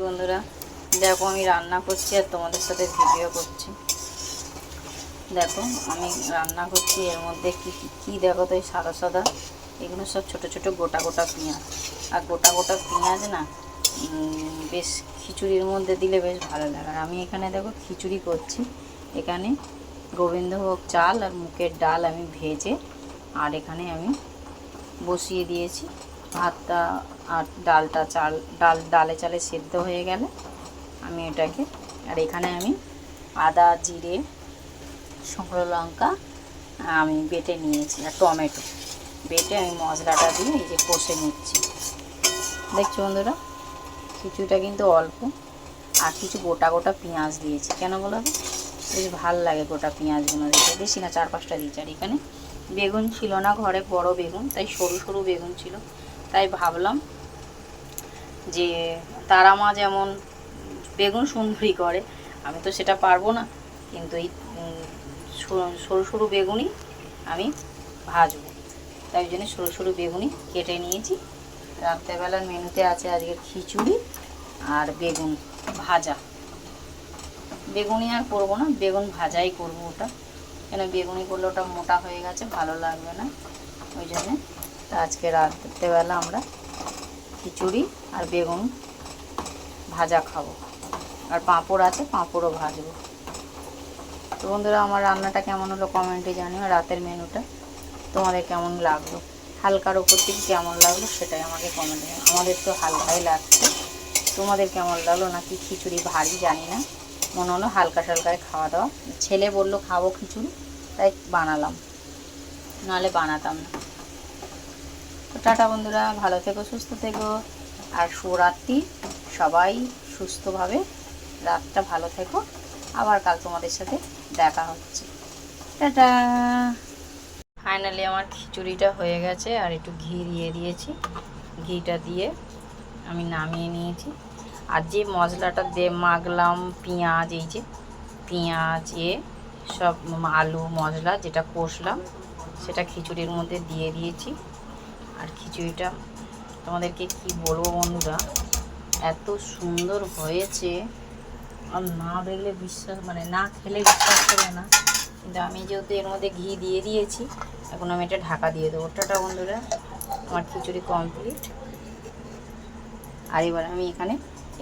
বন্ধুরা, দেখো আমি রান্না করছি আর তোমাদের সাথে ভিডিও করছি। দেখো, আমি রান্না করছি, এর মধ্যে কি, কি- দেখো তো এই সাদা সাদা? এগুলো সব ছোট ছোট গোটা গোটা পেঁয়াজ। আর গোটা গোটা পেঁয়াজ না বেশ খিচুড়ির মধ্যে দিলে বেশ ভালো লাগে। আর আমি এখানে দেখো খিচুড়ি করছি। এখানে গোবিন্দভোগ চাল আর মুখের ডাল আমি ভেজে আর এখানে আমি বসিয়ে দিয়েছি। ভাতটা আর ডালটা চাল, ডাল, ডালে চালে সেদ্ধ হয়ে গেলে আমি এটাকে, আর এখানে আমি আদা, জিরে, শুকনো লঙ্কা, আমি বেটে নিয়েছি, আর টমেটো। বেটে আমি মশলাটা দিয়ে এই যে কষে নিচ্ছি। দেখছি বন্ধুরা, খিচুড়িটা কিন্তু অল্প, আর কিছু গোটা গোটা পেঁয়াজ দিয়েছি। কেন বলো? বেশ ভালো লাগে গোটা পেঁয়াজগুলো দিতে বেশি না, চার পাঁচটা দিয়েছি। আর এখানে বেগুন ছিল না, ঘরে বড় বেগুন, তাই সরু সরু বেগুন ছিল। তাই ভাবলাম যে তারা মা যেমন বেগুন সুন্দরী করে, আমি তো সেটা পারব না। কিন্তু এই সরু- সরু বেগুনই আমি ভাজবো। তাই জন্য সরু সরু বেগুনই কেটে নিয়েছি। রাত্রেবেলার মেনুতে আছে আজকের খিচুড়ি আর বেগুন ভাজা। বেগুনি আর করব না, বেগুন ভাজাই করব ওটা। কেন বেগুনি করলে ওটা মোটা হয়ে গেছে, ভালো লাগবে না। ওই জন্যে তা আজকে রাত্রেবেলা আমরা খিচুড়ি আর বেগুন ভাজা খাব। আর পাঁপড় আছে, পাঁপড়ও ভাজবো। তো বন্ধুরা, আমার রান্নাটা কেমন হলো কমেন্টে জানিও, রাতের মেনুটা তোমাদের কেমন লাগল? হালকার ওপর থেকে কেমন লাগল সেটাই আমাকে কমেন্টে জানিও। আমাদের তো হালকাই লাগছে। তোমাদের কেমন লাগল? নাকি খিচুড়ি ভারী? জানি না। মনে হলো হালকা সালকায় খাওয়া দাওয়া। ছেলে বলল, খাব খিচুড়ি। তাই বানালাম। নাহলে বানাতাম না। টাটা বন্ধুরা ভালো থেকো সুস্থ থেকো। আর শুভরাত্রি। সবাই সুস্থভাবে রাতটা ভালো থেকো। আবার কাল তোমাদের সাথে দেখা হচ্ছে। টাটা। ফাইনালি আমার খিচুড়িটা হয়ে গেছে আর একটু ঘি দিয়ে দিয়েছি। ঘিটা দিয়ে আমি নামিয়ে নিয়েছি। আর যে মশলাটা দিয়ে মাখলাম পেঁয়াজ এই যে পেঁয়াজ এ সব আলু মশলা যেটা কষলাম সেটা খিচুড়ির মধ্যে দিয়ে দিয়েছি। আর খিচুড়িটা তোমাদেরকে কি বলব বন্ধুরা? এত সুন্দর হয়েছে। আর না দেখলে বিশ্বাস মানে না খেলে বিশ্বাস করে না। কিন্তু আমি যেহেতু এর মধ্যে ঘি দিয়ে দিয়েছি, এখন আমি এটা ঢাকা দিয়ে দেবো। টাটা বন্ধুরা, আমার খিচুড়ি কমপ্লিট আর এবার আমি এখানে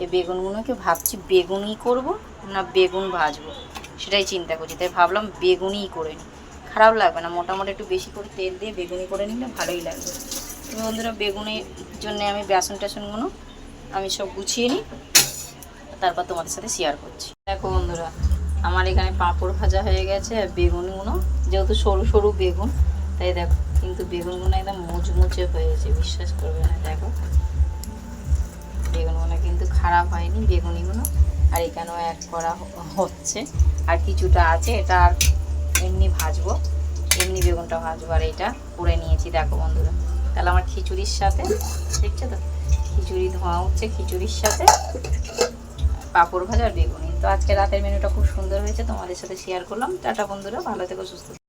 এই বেগুনগুলোকে ভাবছি বেগুনই করব না বেগুন ভাজবো? সেটাই চিন্তা করছি। তাই ভাবলাম বেগুনই করে নিই খারাপ লাগবে না। মোটামুটি একটু বেশি করে তেল দিয়ে বেগুনি করে নিলে ভালোই লাগবে। বন্ধুরা বেগুনের জন্য আমি বেসন টেসনগুলো আমি সব গুছিয়ে নিই। তারপর তোমাদের সাথে শেয়ার করছি। দেখো বন্ধুরা, আমার এখানে পাঁপড় ভাজা হয়ে গেছে আর বেগুনগুলো যেহেতু সরু সরু বেগুন, তাই দেখো, কিন্তু বেগুনগুলো একদম মুচমুচে হয়েছে, বিশ্বাস করবে না, দেখো। বেগুনগুলো কিন্তু খারাপ হয়নি বেগুনিগুলো আর এখানেও এক করা হচ্ছে। আর কিছুটা আছে, এটা আর এমনি ভাজবো, এমনি বেগুনটা ভাজবো, আর এটা করে নিয়েছি, দেখো বন্ধুরা। তাহলে আমার খিচুড়ির সাথে, দেখছ তো? খিচুড়ি ধোঁয়া উঠছে খিচুড়ির সাথে, পাঁপড় ভাজা আর বেগুনি। তো আজকে রাতের মেনুটা খুব সুন্দর হয়েছে, তোমাদের সাথে শেয়ার করলাম। টাটা বন্ধুরা, ভালো থেকো, সুস্থ।